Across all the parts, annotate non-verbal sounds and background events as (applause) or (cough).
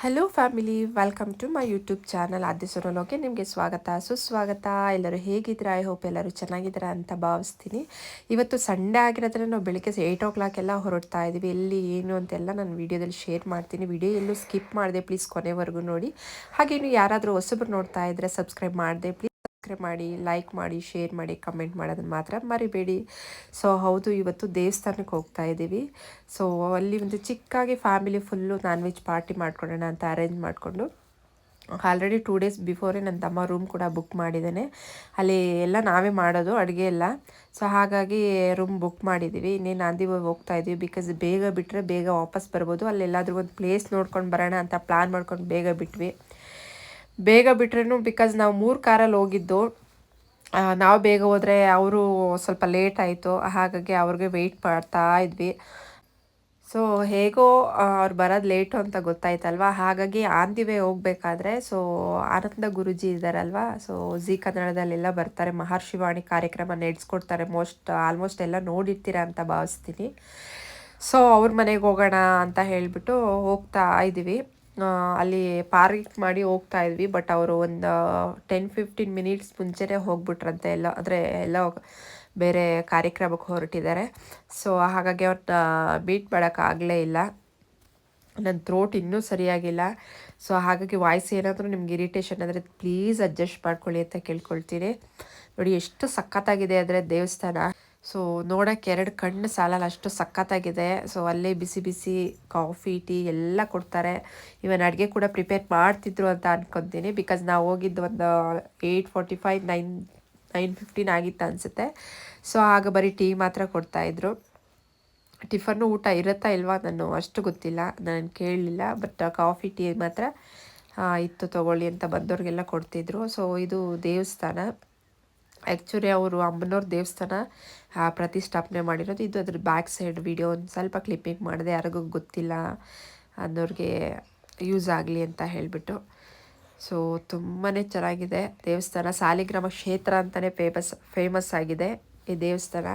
Hello family welcome to my YouTube channel Aadya ಸೊರಲೋಗೆ ನಿಮಗೆ ಸ್ವಾಗತ, ಸುಸ್ವಾಗತ. ಎಲ್ಲರೂ ಹೇಗಿದ್ದೀರಾ? ಐ ಹೋಪ್ ಎಲ್ಲರೂ ಚೆನ್ನಾಗಿದ್ದೀರಾ ಅಂತ ಭಾವಿಸ್ತೀನಿ. ಇವತ್ತು ಸಂಡೇ ಆಗಿರೋದ್ರೆ ನಾವು ಬೆಳಿಗ್ಗೆ ಏಯ್ಟ್ ಓ ಕ್ಲಾಕ್ ಎಲ್ಲ ಹೊರಡ್ತಾ ಇದ್ದೀವಿ ಎಲ್ಲಿ, ಏನು ಅಂತೆಲ್ಲ ನಾನು ವೀಡಿಯೋದಲ್ಲಿ ಶೇರ್ ಮಾಡ್ತೀನಿ. ವಿಡಿಯೋ ಎಲ್ಲೂ ಸ್ಕಿಪ್ ಮಾಡಿದೆ ಪ್ಲೀಸ್ ಕೊನೆವರೆಗೂ ನೋಡಿ. ಹಾಗೆ ಇನ್ನು ಯಾರಾದರೂ ಹೊಸಬ್ರು ನೋಡ್ತಾ ಇದ್ದರೆ ಸಬ್ಸ್ಕ್ರೈಬ್ ಮಾಡಿದೆ ಪ್ಲೀಸ್ ಸಬ್ಸ್ಕ್ರೈಬ್ ಮಾಡಿ ಲೈಕ್ ಮಾಡಿ ಶೇರ್ ಮಾಡಿ ಕಮೆಂಟ್ ಮಾಡೋದನ್ನು ಮಾತ್ರ ಮರಿಬೇಡಿ. ಸೊ ಹೌದು, ಇವತ್ತು ದೇವಸ್ಥಾನಕ್ಕೆ ಹೋಗ್ತಾ ಇದ್ದೀವಿ. ಸೊ ಅಲ್ಲಿ ಒಂದು ಚಿಕ್ಕಾಗಿ family full non veg party ಮಾಡ್ಕೊಳ್ಳೋಣ ಅಂತ ಅರೇಂಜ್ ಮಾಡಿಕೊಂಡು ಆಲ್ರೆಡಿ ಟೂ ಡೇಸ್ ಬಿಫೋರೇ ನನ್ನ ತಮ್ಮ ರೂಮ್ ಕೂಡ ಬುಕ್ ಮಾಡಿದ್ದೇನೆ. ಅಲ್ಲಿ ಎಲ್ಲ ನಾವೇ ಮಾಡೋದು, ಅಡುಗೆ ಎಲ್ಲ. ಸೊ ಹಾಗಾಗಿ ರೂಮ್ ಬುಕ್ ಮಾಡಿದ್ದೀವಿ. ಇನ್ನೇನು ನಾಂದಿ ಹೋಗ್ತಾ ಇದ್ದೀವಿ ಬಿಕಾಸ್ ಬೇಗ ಬಿಟ್ಟರೆ ಬೇಗ ವಾಪಸ್ ಬರ್ಬೋದು. ಅಲ್ಲೆಲ್ಲಾದರೂ ಒಂದು ಪ್ಲೇಸ್ ನೋಡ್ಕೊಂಡು ಬರೋಣ ಅಂತ ಪ್ಲ್ಯಾನ್ ಮಾಡ್ಕೊಂಡು ಬೇಗ ಬಿಟ್ವಿ. ಬೇಗ ಬಿಟ್ರೂ ಬಿಕಾಸ್ ನಾವು ಮೂರು ಕಾರಲ್ಲಿ ಹೋಗಿದ್ದು. ನಾವು ಬೇಗ ಹೋದರೆ ಅವರು ಸ್ವಲ್ಪ ಲೇಟ್ ಆಯಿತು. ಹಾಗಾಗಿ ಅವ್ರಿಗೆ ವೆಯ್ಟ್ ಮಾಡ್ತಾ ಇದ್ವಿ. ಸೊ ಹೇಗೋ ಅವ್ರು ಬರೋದು ಲೇಟು ಅಂತ ಗೊತ್ತಾಯ್ತಲ್ವ? ಹಾಗಾಗಿ ಆನ್ ದಿ ವೇ ಹೋಗ್ಬೇಕಾದ್ರೆ ಸೊ ಆನಂದ ಗುರುಜಿ ಇದ್ದಾರಲ್ವ ಸೊ ಜಿ ಕನ್ನಡದಲ್ಲೆಲ್ಲ ಬರ್ತಾರೆ, ಮಹರ್ಷಿವಾಣಿ ಕಾರ್ಯಕ್ರಮ ನಡೆಸ್ಕೊಡ್ತಾರೆ ಮೋಸ್ಟ್ ಆಲ್ಮೋಸ್ಟ್ ಎಲ್ಲ ನೋಡಿರ್ತೀರ ಅಂತ ಭಾವಿಸ್ತೀನಿ. ಸೊ ಅವ್ರ ಮನೆಗೆ ಹೋಗೋಣ ಅಂತ ಹೇಳಿಬಿಟ್ಟು ಹೋಗ್ತಾ ಇದ್ದೀವಿ. ಅಲ್ಲಿ ಪಾರ್ಕ್ ಮಾಡಿ ಹೋಗ್ತಾ ಇದ್ವಿ, ಬಟ್ ಅವರು ಒಂದು ಟೆನ್ ಫಿಫ್ಟೀನ್ ಮಿನಿಟ್ಸ್ ಮುಂಚೆನೆ ಹೋಗ್ಬಿಟ್ರಂತೆ ಎಲ್ಲ ಅಂದರೆ ಎಲ್ಲ ಬೇರೆ ಕಾರ್ಯಕ್ರಮಕ್ಕೆ ಹೊರಟಿದ್ದಾರೆ. ಸೊ ಹಾಗಾಗಿ ಅವ್ರನ್ನ ಬೀಟ್ ಮಾಡೋಕ್ಕಾಗಲೇ ಇಲ್ಲ. ನನ್ನ ಥ್ರೋಟ್ ಇನ್ನೂ ಸರಿಯಾಗಿಲ್ಲ. ಸೊ ಹಾಗಾಗಿ ವಾಯ್ಸ್ ಏನಾದರೂ ನಿಮ್ಗೆ ಇರಿಟೇಷನ್ ಅಂದರೆ ಪ್ಲೀಸ್ ಅಡ್ಜಸ್ಟ್ ಮಾಡ್ಕೊಳ್ಳಿ ಅಂತ ಕೇಳ್ಕೊಳ್ತೀನಿ. ನೋಡಿ, ಎಷ್ಟು ಸಖತ್ತಾಗಿದೆ ಅಂದರೆ ದೇವಸ್ಥಾನ. ಸೊ ನೋಡೋಕ್ಕೆ ಎರಡು ಕಣ್ಣು ಸಾಲಲ್ಲ, ಅಷ್ಟು ಸಖತ್ತಾಗಿದೆ. ಸೊ ಅಲ್ಲೇ ಬಿಸಿ ಬಿಸಿ ಕಾಫಿ, ಟೀ ಎಲ್ಲ ಕೊಡ್ತಾರೆ. ಇವನ್ ಅಡುಗೆ ಕೂಡ ಪ್ರಿಪೇರ್ ಮಾಡ್ತಿದ್ರು ಅಂತ ಅನ್ಕೊತೀನಿ. ಬಿಕಾಸ್ ನಾವು ಹೋಗಿದ್ದು ಒಂದು eight forty five nine nine fifteen ಆಗಿತ್ತು ಅನಿಸುತ್ತೆ. ಸೊ ಆಗ ಬರೀ ಟೀ ಮಾತ್ರ ಕೊಡ್ತಾಯಿದ್ರು ಟಿಫನ್ನು ಊಟ ಇರುತ್ತಾ ಇಲ್ವಾ ನಾನು ಅಷ್ಟು ಗೊತ್ತಿಲ್ಲ. ನಾನು ಕೇಳಲಿಲ್ಲ. ಬಟ್ ಕಾಫಿ, ಟೀ ಮಾತ್ರ ಇತ್ತು ತಗೊಳ್ಳಿ ಅಂತ ಬಂದವ್ರಿಗೆಲ್ಲ ಕೊಡ್ತಿದ್ರು. ಸೊ ಇದು ದೇವಸ್ಥಾನ. ಆ್ಯಕ್ಚುಲಿ ಅವರು ಅಮ್ಮನವ್ರ ದೇವಸ್ಥಾನ ಪ್ರತಿಷ್ಠಾಪನೆ ಮಾಡಿರೋದು. ಇದು ಅದ್ರ ಬ್ಯಾಕ್ ಸೈಡ್ ವಿಡಿಯೋ ಒಂದು ಸ್ವಲ್ಪ ಕ್ಲಿಪ್ಪಿಂಗ್ ಮಾಡಿದೆ. ಯಾರಿಗೂ ಗೊತ್ತಿಲ್ಲ ಅನ್ನೋರಿಗೆ ಯೂಸ್ ಆಗಲಿ ಅಂತ ಹೇಳಿಬಿಟ್ಟು. ಸೊ ತುಂಬಾ ಚೆನ್ನಾಗಿದೆ. ದೇವಸ್ಥಾನ ಸಾಲಿಗ್ರಾಮ ಕ್ಷೇತ್ರ ಅಂತಲೇ ಫೇಮಸ್ ಫೇಮಸ್ ಆಗಿದೆ ಈ ದೇವಸ್ಥಾನ.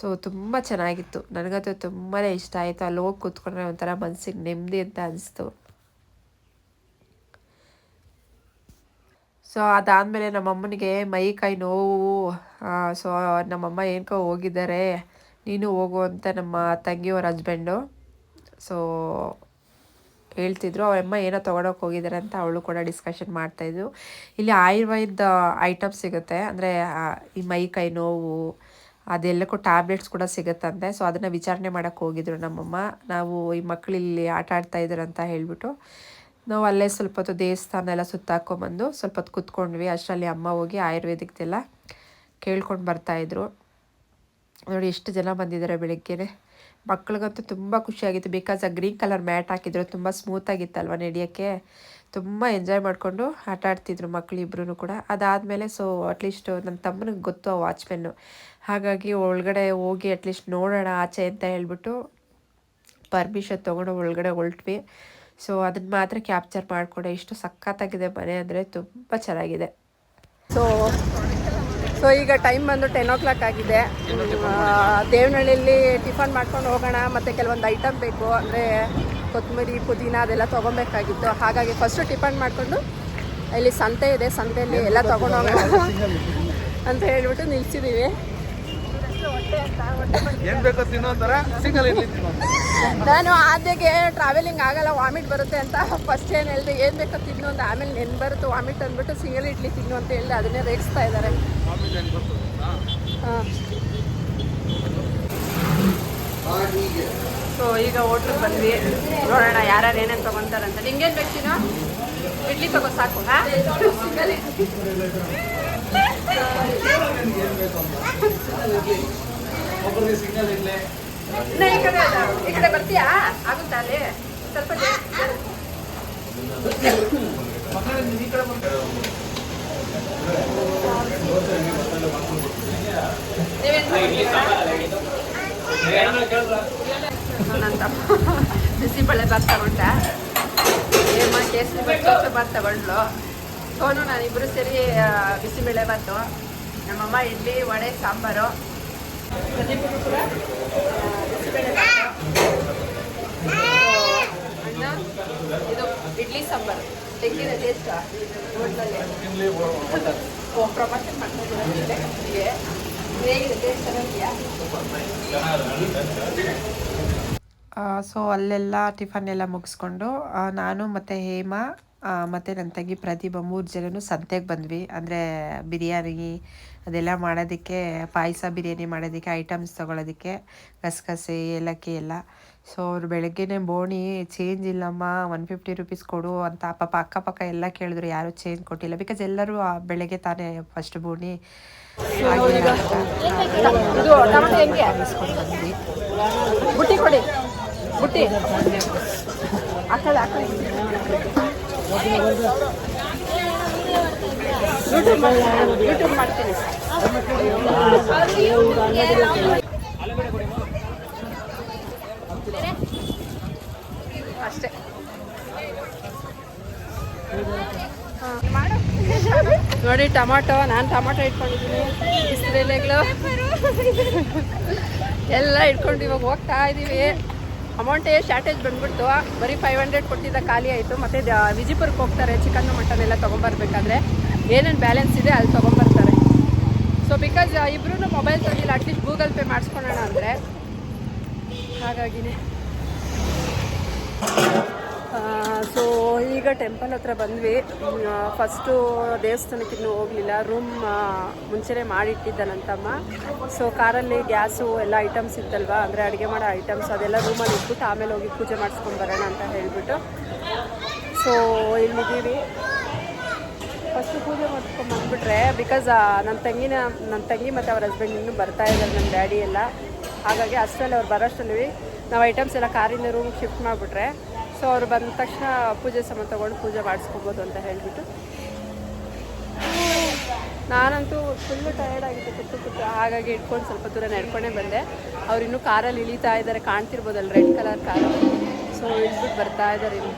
ಸೊ ತುಂಬ ಚೆನ್ನಾಗಿತ್ತು. ನನಗಂತೂ ತುಂಬಾ ಇಷ್ಟ ಆಯಿತು. ಅಲ್ಲಿ ಹೋಗಿ ಕೂತ್ಕೊಂಡ್ರೆ ಒಂಥರ ಮನಸ್ಸಿಗೆ ನೆಮ್ಮದಿ ಅಂತ ಅನಿಸ್ತು. ಸೊ ಅದಾದಮೇಲೆ ನಮ್ಮಮ್ಮನಿಗೆ ಮೈ, ಕೈ ನೋವು ಸೊ ನಮ್ಮಮ್ಮ ಏನಕೋ ಹೋಗಿದ್ದಾರೆ. ನೀನು ಹೋಗು ಅಂತ ನಮ್ಮ ತಂಗಿಯವ್ರ ಹಸ್ಬೆಂಡು ಸೊ ಹೇಳ್ತಿದ್ರು. ಅವರಮ್ಮ ಏನೋ ತೊಗೊಳಕ್ಕೆ ಹೋಗಿದ್ದಾರೆ ಅಂತ ಅವಳು ಕೂಡ ಡಿಸ್ಕಷನ್ ಮಾಡ್ತಾಯಿದ್ರು ಇಲ್ಲಿ ಆಯುರ್ವೇದ ಐಟಮ್ ಸಿಗುತ್ತೆ. ಅಂದರೆ ಈ ಮೈ, ಕೈ ನೋವು, ಅದೆಲ್ಲಕ್ಕೂ ಟ್ಯಾಬ್ಲೆಟ್ಸ್ ಕೂಡ ಸಿಗುತ್ತಂತೆ. ಸೊ ಅದನ್ನು ವಿಚಾರಣೆ ಮಾಡೋಕ್ಕೆ ಹೋಗಿದ್ರು ನಮ್ಮಮ್ಮ. ನಾವು ಈ ಮಕ್ಕಳು ಇಲ್ಲಿ ಆಟ ಆಡ್ತಾಯಿದ್ರು ಅಂತ ಹೇಳಿಬಿಟ್ಟು. ನಾವು ಅಲ್ಲೇ ಸ್ವಲ್ಪ ಹೊತ್ತು ದೇವಸ್ಥಾನ ಎಲ್ಲ ಸುತ್ತಾಕೊಂಬಂದು ಸ್ವಲ್ಪ ಹೊತ್ತು ಕುತ್ಕೊಂಡ್ವಿ. ಅಷ್ಟರಲ್ಲಿ ಅಮ್ಮ ಹೋಗಿ ಆಯುರ್ವೇದಿಕ್ದೆಲ್ಲ ಕೇಳ್ಕೊಂಡು ಬರ್ತಾಯಿದ್ರು ನೋಡಿ ಎಷ್ಟು ಜನ ಬಂದಿದ್ದಾರೆ ಬೆಳಗ್ಗೆನೆ. ಮಕ್ಳಿಗಂತೂ ತುಂಬ ಖುಷಿಯಾಗಿತ್ತು. ಬಿಕಾಸ್ ಆ ಗ್ರೀನ್ ಕಲರ್ ಮ್ಯಾಟ್ ಹಾಕಿದ್ರು, ತುಂಬ ಸ್ಮೂತಾಗಿತ್ತಲ್ವ ನಡೆಯೋಕ್ಕೆ? ತುಂಬ ಎಂಜಾಯ್ ಮಾಡಿಕೊಂಡು ಆಟ ಆಡ್ತಿದ್ರು ಮಕ್ಕಳು ಇಬ್ಬರೂ ಕೂಡ. ಅದಾದಮೇಲೆ ಸೊ ಅಟ್ಲೀಸ್ಟ್ ನನ್ನ ತಮ್ಮನಿಗೆ ಗೊತ್ತು ಆ ವಾಚ್ಮೆನ್ನು ಹಾಗಾಗಿ ಒಳಗಡೆ ಹೋಗಿ ಅಟ್ಲೀಸ್ಟ್ ನೋಡೋಣ, ಆಚೆ ಅಂತ ಹೇಳ್ಬಿಟ್ಟು ಪರ್ಮಿಷನ್ ತೊಗೊಂಡು ಒಳಗಡೆ ಹೊರಟ್ವಿ ಸೊ ಅದನ್ನು ಮಾತ್ರ ಕ್ಯಾಪ್ಚರ್ ಮಾಡಿಕೊಂಡೆ. ಇಷ್ಟು ಸಖತ್ತಾಗಿದೆ ಮನೆ ಅಂದರೆ ತುಂಬ ಚೆನ್ನಾಗಿದೆ. ಸೊ ಸೊ ಈಗ ಟೈಮ್ ಬಂದು ಟೆನ್ ಓ ಕ್ಲಾಕ್ ಆಗಿದೆ ದೇವನಹಳ್ಳಿಯಲ್ಲಿ ಟಿಫನ್ ಮಾಡ್ಕೊಂಡು ಹೋಗೋಣ, ಮತ್ತು ಕೆಲವೊಂದು ಐಟಮ್ ಬೇಕು. ಅಂದರೆ ಕೊತ್ತಂಬರಿ ಪುದೀನ ಅದೆಲ್ಲ ತೊಗೊಬೇಕಾಗಿತ್ತು. ಹಾಗಾಗಿ ಫಸ್ಟು ಟಿಫನ್ ಮಾಡಿಕೊಂಡು ಇಲ್ಲಿ ಸಂತೆ ಇದೆ. ಸಂತೆಯಲ್ಲಿ ಎಲ್ಲ ತೊಗೊಂಡು ಹೋಗೋಣ ಅಂತ ಹೇಳ್ಬಿಟ್ಟು ನಿಲ್ಸಿದ್ದೀವಿ ಏನ್ ಬೇಕೋ ತಿನ್ನೋ ತರ ಸಿಂಗಲ್ ಇಡ್ಲಿ ತಿನ್ನೋ ನಾನು ಆದ್ಯಗೆ ಟ್ರಾವೆಲಿಂಗ್ ಆಗಲ್ಲ ವಾಮಿಟ್ ಬರುತ್ತೆ ಅಂತ ಫಸ್ಟ್ ಏನು ಹೇಳಿದೆ ಏನು ಬೇಕೋ ತಿನ್ನೋ ಅಂತ. ಆಮೇಲೆ ನೆನ್ ಬರುತ್ತೆ ವಾಮಿಟ್ ಅಂದ್ಬಿಟ್ಟು ಸಿಂಗಲ್ ಇಡ್ಲಿ ತಿನ್ನು ಅಂತ ಹೇಳಿದೆ ಅದನ್ನೇ ರೇಗಿಸ್ತಾ ಇದ್ದಾರೆ. ಸೊ ಈಗ ಹೋಟ್ಲಿಗೆ ಬಂದ್ವಿ. ನೋಡೋಣ ಯಾರ್ಯಾರು ಏನೇನು ತಗೊಂತಾರಂತ ನಿಂಗೇನು ಬೇಕು ತಿನ್ನೋ? ಇಡ್ಲಿ ತಗೋ ಸಾಕು ಹಾ? ಒಬ್ಬರಿಗೆ ಇಡ್ಲಿ ಇನ್ನ ಈ ಕಡೆ ಈ ಕಡೆ ಬರ್ತೀಯಾ? ಆಗುತ್ತಾ ಅಲ್ಲಿ? ಸ್ವಲ್ಪ ಈ ಕಡೆ ಬಿಸಿಬೇಳೆ ಭಾತ್ ತಗೊಂಡ ಏಮ್ಮ ಕೇಸರಿ ಬಾತ್ ಚೋಚು ಭಾತ್ ತಗೊಂಡ್ಲು ಸೋನು ನಾನಿಬ್ಬರು ಸೇರಿ ಬಿಸಿಬೇಳೆ ಭಾತು ನಮ್ಮಮ್ಮ ಇಡ್ಲಿ, ವಡೆ, ಸಾಂಬಾರು. ಇದು ಇಡ್ಲಿ ಸಾಂಬಾರು. ತೆಂಗಿನ ಸೊ ಅಲ್ಲೆಲ್ಲ ಟಿಫನ್ ಎಲ್ಲ ಮುಗಿಸ್ಕೊಂಡು ನಾನು ಮತ್ತು ಹೇಮಾ ಮತ್ತು ನನ್ನ ತಂಗಿ ಪ್ರತಿಭಾ ಮೂರು ಜನನು ಸಂತೆಗೆ ಬಂದ್ವಿ. ಅಂದರೆ ಬಿರಿಯಾನಿ ಅದೆಲ್ಲ ಮಾಡೋದಕ್ಕೆ, ಪಾಯಸ ಬಿರಿಯಾನಿ ಮಾಡೋದಕ್ಕೆ ಐಟಮ್ಸ್ ತೊಗೊಳೋದಕ್ಕೆ, ಗಸಗಸೆ, ಏಲಕ್ಕಿ ಎಲ್ಲ. ಸೊ ಅವ್ರು ಬೆಳಗ್ಗೆನೇ ಬೋಣಿ ಚೇಂಜ್ ಇಲ್ಲಮ್ಮ ಒನ್ ಫಿಫ್ಟಿ ರುಪೀಸ್ ಕೊಡು ಅಂತ ಪಾಪ ಅಕ್ಕಪಕ್ಕ ಎಲ್ಲ ಕೇಳಿದ್ರು. ಯಾರೂ ಚೇಂಜ್ ಕೊಟ್ಟಿಲ್ಲ. ಬಿಕಾಸ್ ಎಲ್ಲರೂ ಬೆಳಗ್ಗೆ ತಾನೇ ಫಸ್ಟ್ ಬೋಣಿ. ಬುಟ್ಟಿ ಕೊಡಿ. ಬುಟ್ಟಿ. ಅಷ್ಟೇ. ನೋಡಿ ಟೊಮಾಟೊ ನಾನು ಟೊಮಾಟೊ ಇಟ್ಕೊಂಡಿದ್ದೀನಿ ಎಲ್ಲ ಇಟ್ಕೊಂಡು ಇವಾಗ ಹೋಗ್ತಾ ಇದ್ದೀವಿ ಅಮೌಂಟೇ ಶಾರ್ಟೇಜ್ ಬಂದ್ಬಿಡ್ತು. ಬರೀ ಫೈವ್ ಹಂಡ್ರೆಡ್ ಕೊಟ್ಟಿದ್ದ ಖಾಲಿ ಆಯಿತು. ಮತ್ತು ವಿಜಿಪುರಕ್ಕೆ ಹೋಗ್ತಾರೆ. ಚಿಕನ್ನು ಮಟನ್ ಎಲ್ಲ ತೊಗೊಂಬರ್ಬೇಕಾದ್ರೆ ಏನೇನು ಬ್ಯಾಲೆನ್ಸ್ ಇದೆ ಅಲ್ಲಿ ತೊಗೊಂಬರ್ತಾರೆ. ಸೊ ಬಿಕಾಸ್ ಇಬ್ಬರೂ ಮೊಬೈಲ್ ತಂದಿಲ್ಲ ಅಟ್ಲೀಸ್ಟ್ ಗೂಗಲ್ ಪೇ ಮಾಡಿಸ್ಕೊಳ್ಳೋಣ ಅಂದರೆ. ಹಾಗಾಗಿನೇ. ಸೊ ಈಗ ಟೆಂಪಲ್ ಹತ್ರ ಬಂದ್ವಿ. ಫಸ್ಟು ದೇವಸ್ಥಾನಕ್ಕೆ ಇನ್ನೂ ಹೋಗಲಿಲ್ಲ. ರೂಮ್ ಮುಂಚೆನೇ ಮಾಡಿಟ್ಟಿದ್ದ ನನ್ನ ತಮ್ಮ ಸೊ ಕಾರಲ್ಲಿ ಗ್ಯಾಸು ಎಲ್ಲ ಐಟಮ್ಸ್ ಇತ್ತಲ್ವಾ? ಅಂದರೆ ಅಡುಗೆ ಮಾಡೋ ಐಟಮ್ಸ್ ಅದೆಲ್ಲ ರೂಮಲ್ಲಿ ಇಟ್ಬಿಟ್ಟು ಆಮೇಲೆ ಹೋಗಿ ಪೂಜೆ ಮಾಡಿಸ್ಕೊಂಡು ಬರೋಣ ಅಂತ ಹೇಳಿಬಿಟ್ಟು. ಸೊ ಇಲ್ಲಿದ್ದೀವಿ ಫಸ್ಟು ಪೂಜೆ ಮಾಡ್ಕೊಂಡು ಬಂದುಬಿಟ್ರೆ ಬಿಕಾಸ್ ನನ್ನ ತಂಗಿನ ನನ್ನ ತಂಗಿ ಮತ್ತು ಅವ್ರ ಹಸ್ಬೆಂಡ್ ಇನ್ನೂ ಬರ್ತಾ ಇದ್ದಾರೆ ನನ್ನ ಡ್ಯಾಡಿ ಎಲ್ಲ. ಹಾಗಾಗಿ ಅಷ್ಟರಲ್ಲಿ ಅವ್ರು ಬರೋಷ್ಟರಲ್ಲಿ ನಾವು ಐಟಮ್ಸ್ ಎಲ್ಲ ಕಾರಿಂದ ರೂಮ್ಗೆ ಶಿಫ್ಟ್ ಮಾಡಿಬಿಟ್ರೆ ಸೊ ಅವ್ರು ಬಂದ ತಕ್ಷಣ ಪೂಜೆ ಸಮ ತಗೊಂಡು ಪೂಜೆ ಮಾಡಿಸ್ಕೊಬೋದು ಅಂತ ಹೇಳಿಬಿಟ್ಟು. ನಾನಂತೂ ಫುಲ್ಲು ಟಯರ್ಡ್ ಆಗಿತ್ತು ಕುತ್ತು ಕುತ್ತು ಹಾಗಾಗಿ ಇಟ್ಕೊಂಡು ಸ್ವಲ್ಪ ದೂರ ನಡ್ಕೊಂಡೇ ಬಂದೆ. ಅವ್ರು ಇನ್ನೂ ಕಾರಲ್ಲಿ ಇಳಿತಾ ಇದ್ದಾರೆ ಕಾಣ್ತಿರ್ಬೋದಲ್ಲ ರೆಡ್ ಕಲರ್ ಕಾರು. ಸೊ ಇಳಿಸ್ಬಿಟ್ಟು ಬರ್ತಾ ಇದ್ದಾರೆ ಇನ್ನು.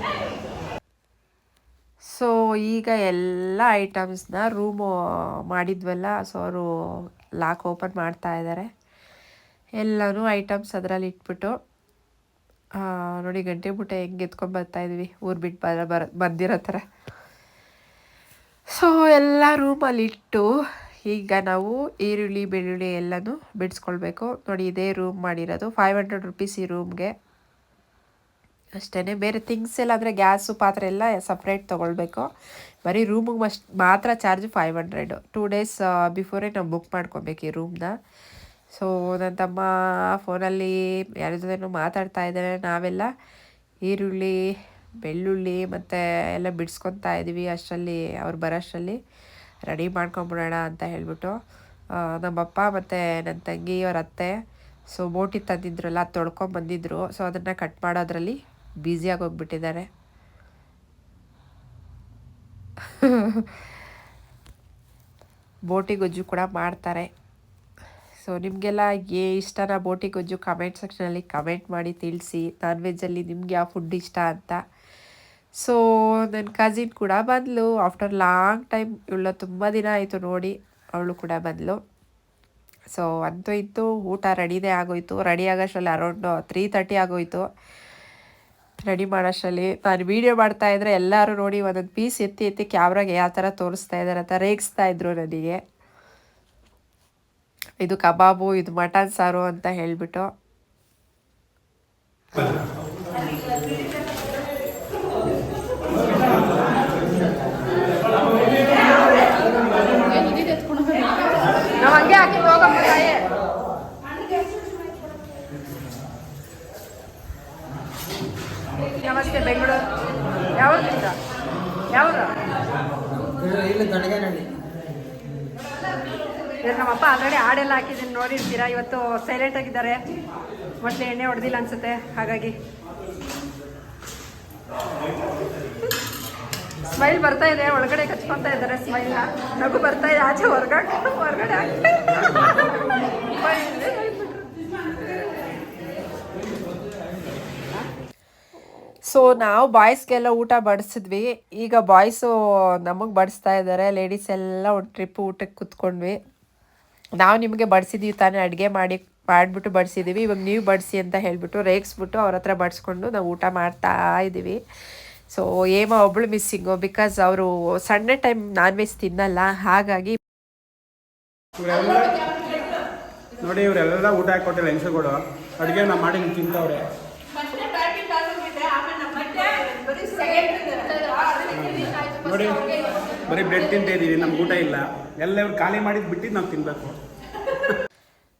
ಸೊ ಈಗ ಎಲ್ಲ ಐಟಮ್ಸ್ನ ರೂಮು ಮಾಡಿದ್ವಲ್ಲ, ಸೊ ಅವರು ಲಾಕ್ ಓಪನ್ ಮಾಡ್ತಾ ಇದ್ದಾರೆ. ಎಲ್ಲನೂ ಐಟಮ್ಸ್ ಅದರಲ್ಲಿ ಇಟ್ಬಿಟ್ಟು. ನೋಡಿ ಗಂಟೆ ಬುಟ್ಟ ಹೆಂಗೆ ಎತ್ಕೊಂಡು ಬರ್ತಾ ಇದ್ವಿ. ಊರು ಬಿಟ್ಟು ಬರ ಬರ, ಬಂದಿರೋ ಥರ. ಸೊ ಎಲ್ಲ ರೂಮಲ್ಲಿ ಇಟ್ಟು ಈಗ ನಾವು ಈರುಳ್ಳಿ, ಬೆಳ್ಳುಳ್ಳಿ ಎಲ್ಲನೂ ಬಿಡಿಸ್ಕೊಳ್ಬೇಕು. ನೋಡಿ, ಇದೇ ರೂಮ್ ಮಾಡಿರೋದು. ಫೈವ್ ಹಂಡ್ರೆಡ್ ರುಪೀಸ್ ಈ ರೂಮ್ಗೆ ಅಷ್ಟೇ ಬೇರೆ ಥಿಂಗ್ಸ್ ಎಲ್ಲ ಅಂದರೆ ಗ್ಯಾಸು ಪಾತ್ರೆ ಎಲ್ಲ ಸಪ್ರೇಟ್ ತೊಗೊಳ್ಬೇಕು. ಬರೀ ರೂಮಿಗೆ ಮಸ್ಟ್ ಮಾತ್ರ charge five hundred two days ಬಿಫೋರೇ ನಾವು ಬುಕ್ ಮಾಡ್ಕೊಬೇಕು ಈ ರೂಮ್ನ ಸೊ ನನ್ನ ತಮ್ಮ ಫೋನಲ್ಲಿ ಯಾರ ಜೊತೆನೂ ಮಾತಾಡ್ತಾ ಇದ್ದಾರೆ. ನಾವೆಲ್ಲ ಈರುಳ್ಳಿ, ಬೆಳ್ಳುಳ್ಳಿ ಮತ್ತು ಎಲ್ಲ ಬಿಡಿಸ್ಕೊತಾ ಇದ್ದೀವಿ ಅಷ್ಟರಲ್ಲಿ, ಅವ್ರು ಬರೋಷ್ಟರಲ್ಲಿ ರೆಡಿ ಮಾಡ್ಕೊಂಬಿಡೋಣ ಅಂತ ಹೇಳಿಬಿಟ್ಟು ನಮ್ಮಪ್ಪ ಮತ್ತು ನನ್ನ ತಂಗಿ, ಅವ್ರ ಅತ್ತೆ, ಸೊ ಬೋಟಿ ತಂದಿದ್ರಲ್ಲ, ಅದು ಸೊ ಅದನ್ನು ಕಟ್ ಮಾಡೋದ್ರಲ್ಲಿ ಬ್ಯುಸಿಯಾಗಿ ಹೋಗ್ಬಿಟ್ಟಿದ್ದಾರೆ. (laughs) ಬೋಟಿ ಗೊಜ್ಜು ಕೂಡ ಮಾಡ್ತಾರೆ. ಸೊ ನಿಮಗೆಲ್ಲ ಏ ಇಷ್ಟನ ಬೋಟಿ ಗೊಜ್ಜು ಕಮೆಂಟ್ ಸೆಕ್ಷನಲ್ಲಿ ಕಮೆಂಟ್ ಮಾಡಿ ತಿಳಿಸಿ. ನಾನ್ ವೆಜ್ಜಲ್ಲಿ ನಿಮ್ಗೆ ಯಾವ ಫುಡ್ ಇಷ್ಟ ಅಂತ. ಸೊ ನನ್ನ ಕಸಿನ್ ಕೂಡ ಬಂದಳು ಆಫ್ಟರ್ ಲಾಂಗ್ ಟೈಮ್ ಇವಳು ತುಂಬ ದಿನ ಆಯಿತು ನೋಡಿ, ಅವಳು ಕೂಡ ಬಂದಳು ಸೊ ಅಂತೂ ಇತ್ತು, ಊಟ ರೆಡಿನೇ ಆಗೋಯ್ತು. ರೆಡಿ ಆಗೋಷ್ಟರಲ್ಲಿ ಅರೌಂಡ್ ತ್ರೀ ತರ್ಟಿ ಆಗೋಯ್ತು. ರೆಡಿ ಮಾಡೋಷ್ಟರಲ್ಲಿ ನಾನು ವೀಡಿಯೋ ಮಾಡ್ತಾ ಇದ್ರೆ ಎಲ್ಲರೂ ನೋಡಿ ಒಂದೊಂದು ಪೀಸ್ ಎತ್ತಿ ಎತ್ತಿ ಕ್ಯಾಮ್ರಾಗೆ ಯಾವ ಥರ ತೋರಿಸ್ತಾ ಇದ್ದಾರೆ ಅಂತ ರೇಗಿಸ್ತಾ ಇದ್ರು ನನಗೆ. ಇದು ಕಬಾಬು ಇದು ಮಟನ್ ಸಾರು ಅಂತ ಹೇಳಿಬಿಟ್ಟು. ನಮಸ್ತೆ ಬೆಂಗಳೂರು. ಯಾವ್ದು? ಇದು ನಮ್ಮಪ್ಪ ಆಲ್ರೆಡಿ ಹಾಡೆಲ್ಲ ಹಾಕಿದ್ದೀನಿ ನೋಡಿರ್ತೀರಾ? ಇವತ್ತು ಸೈಲೆಂಟ್ ಆಗಿದ್ದಾರೆ. ಮೊದಲು ಎಣ್ಣೆ ಹೊಡೆದಿಲ್ಲ ಅನ್ಸುತ್ತೆ, ಹಾಗಾಗಿ. ಸ್ಮೈಲ್ ಬರ್ತಾ ಇದೆ, ಒಳಗಡೆ ಕಚ್ಕೊಂತ ಇದ್ದಾರೆ ಸ್ಮೈಲ್ ನಗು ಬರ್ತಾ ಇದೆ, ಆಚೆ ಹೊರಗಡೆ ಹೊರಗಡೆ ಸೊ ನಾವು ಬಾಯ್ಸ್ಗೆಲ್ಲ ಊಟ ಬಡಿಸಿದ್ವಿ. ಈಗ ಬಾಯ್ಸು ನಮಗೆ ಬಡಿಸ್ತಾ ಇದ್ದಾರೆ ಲೇಡೀಸ್ ಎಲ್ಲ ಒಂದು ಟ್ರಿಪ್ ಊಟಕ್ಕೆ ಕೂತ್ಕೊಂಡ್ವಿ. ನಾವು ನಿಮಗೆ ಬಡಿಸಿದೀವಿ ತಾನೇ ಅಡುಗೆ ಮಾಡಿ ಮಾಡಿಬಿಟ್ಟು ಬಡಿಸಿದ್ದೀವಿ ಇವಾಗ ನೀವು ಬಡಿಸಿ ಅಂತ ಹೇಳಿಬಿಟ್ಟು ರೇಗಿಸ್ಬಿಟ್ಟು ಅವ್ರ ಹತ್ರ ಬಡಿಸ್ಕೊಂಡು ನಾವು ಊಟ ಮಾಡ್ತಾ ಇದ್ದೀವಿ ಸೊ ಏಮ ಒಬ್ಳು ಮಿಸ್ಸಿಂಗು ಬಿಕಾಸ್ ಅವರು ಸಣ್ಣ ಟೈಮ್ ನಾನ್ ವೆಜ್ ತಿನ್ನಲ್ಲ ಹಾಗಾಗಿ ಇವರೆಲ್ಲ ನೋಡಿ ಇವರೆಲ್ಲ ಊಟ ಹಾಕೊಟ್ಟಿಲ್ಲ ಹೆಂಗಸುಗಳು ಅಡುಗೆ ನಾವು ಮಾಡಿ ತಿಂತವ್ರೆ. ನೋಡಿ ಬರೀ ಬ್ರೆಡ್ ತಿಂತಾ ಇದೀವಿ ನಮ್ಗೆ ಊಟ ಇಲ್ಲ. ಎಲ್ಲ ಖಾಲಿ ಮಾಡಿದ್ ಬಿಟ್ಟಿದ್ದು ನಾವು ತಿನ್ಬೇಕು.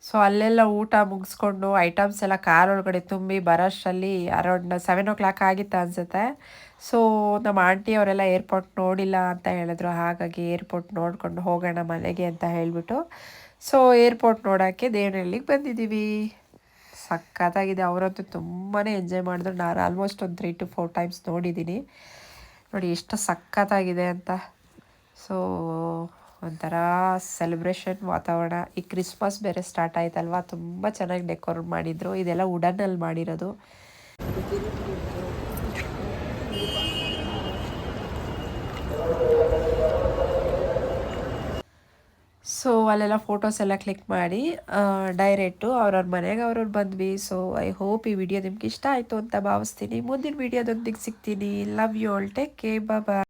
ಸೊ ಅಲ್ಲೆಲ್ಲ ಊಟ ಮುಗಿಸ್ಕೊಂಡು ಐಟಮ್ಸ್ ಎಲ್ಲ ಕಾರ್ ಒಳಗಡೆ ತುಂಬಿ ಬರೋಷ್ಟರಲ್ಲಿ ಅರೌಂಡ್ ಸೆವೆನ್ ಓ ಕ್ಲಾಕ್ ಆಗಿತ್ತು ಅನ್ಸುತ್ತೆ. ಸೊ ನಮ್ಮ ಆಂಟಿ ಅವರೆಲ್ಲ ಏರ್ಪೋರ್ಟ್ ನೋಡಿಲ್ಲ ಅಂತ ಹೇಳಿದ್ರು. ಹಾಗಾಗಿ ಏರ್ಪೋರ್ಟ್ ನೋಡ್ಕೊಂಡು ಹೋಗೋಣ ಮನೆಗೆ ಅಂತ ಹೇಳಿಬಿಟ್ಟು. ಸೊ ಏರ್ಪೋರ್ಟ್ ನೋಡೋಕ್ಕೆ ದೇವನಹಳ್ಳಿಗೆ ಬಂದಿದ್ದೀವಿ. ಸಖತ್ತಾಗಿದೆ. ಅವರಂತೂ ತುಂಬಾ ಎಂಜಾಯ್ ಮಾಡಿದ್ರು. ನಾನು ಆಲ್ಮೋಸ್ಟ್ ಒಂದು ತ್ರೀ ಟು ಫೋರ್ ಟೈಮ್ಸ್ ನೋಡಿದ್ದೀನಿ. ನೋಡಿ, ಎಷ್ಟು ಸಖತ್ತಾಗಿದೆ ಅಂತ. ಸೊ ಒಂಥರ ಸೆಲೆಬ್ರೇಷನ್ ವಾತಾವರಣ. ಈ ಕ್ರಿಸ್ಮಸ್ ಬೇರೆ ಸ್ಟಾರ್ಟ್ ಆಯ್ತಲ್ವಾ? ತುಂಬ ಚೆನ್ನಾಗಿ ಡೆಕೋರ್ ಮಾಡಿದ್ರು. ಇದೆಲ್ಲ ವುಡನ್ನಲ್ಲಿ ಮಾಡಿರೋದು. ಸೊ ಅಲ್ಲೆಲ್ಲ ಫೋಟೋಸ್ ಎಲ್ಲ ಕ್ಲಿಕ್ ಮಾಡಿ ಡೈರೆಕ್ಟು ಅವ್ರವ್ರ ಮನೆಗೆ ಅವ್ರವ್ರು ಬಂದ್ವಿ. ಸೊ ಐ ಹೋಪ್ ಈ ವಿಡಿಯೋ ನಿಮ್ಗೆ ಇಷ್ಟ ಆಯಿತು ಅಂತ ಭಾವಿಸ್ತೀನಿ. ಮುಂದಿನ ವಿಡಿಯೋದೊಂದಿಗೆ ಸಿಗ್ತೀನಿ. ಲವ್ ಯು ಆಲ್ ಟೇಕ್ ಕೇ ಬಾಯ್